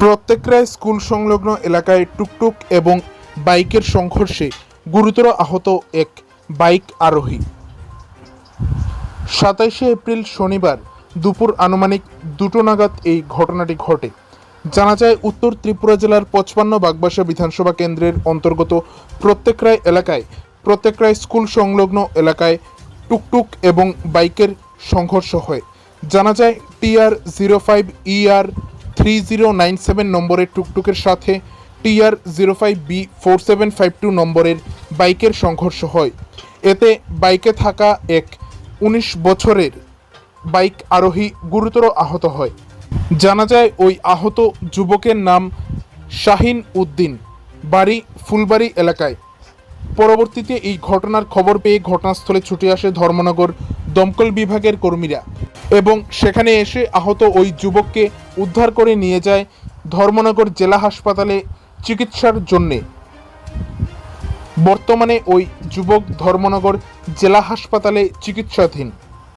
প্রত্যেকরাই school সংলগ্ন এলাকায় টুকটুক এবং বাইকের সংঘর্ষে গুরুতর আহত এক বাইক আরোহী। সাতাইশে এপ্রিল শনিবার দুপুর আনুমানিক দুটো নাগাদ এই ঘটনাটি ঘটে। জানা যায়, উত্তর ত্রিপুরা জেলার পঁচপান্ন বাগবাসা বিধানসভা কেন্দ্রের অন্তর্গত প্রত্যেকরাই এলাকায় প্রত্যেকরাই স্কুল সংলগ্ন এলাকায় টুকটুক এবং বাইকের সংঘর্ষ হয়। জানা যায়, TR zero five ER three zero nine seven নম্বরের টুকটুকের সাথে TR zero five B four seven five two নম্বরের বাইকের সংঘর্ষ হয়। এতে বাইকে থাকা এক উনিশ বছরের বাইক আরোহী গুরুতর আহত হয়। জানা যায়, ওই আহত যুবকের নাম শাহিন উদ্দিন, বাড়ি ফুলবাড়ি এলাকায়। পরবর্তীতে এই ঘটনার খবর পেয়ে ঘটনাস্থলে ছুটে আসে ধর্মনগর দমকল বিভাগের কর্মীরা এবং সেখানে এসে আহত ওই যুবককে উদ্ধার করে নিয়ে যায় ধর্মনগর জেলা হাসপাতালে চিকিৎসার জন্যে। বর্তমানে ওই যুবক ধর্মনগর জেলা হাসপাতালে চিকিৎসাধীন।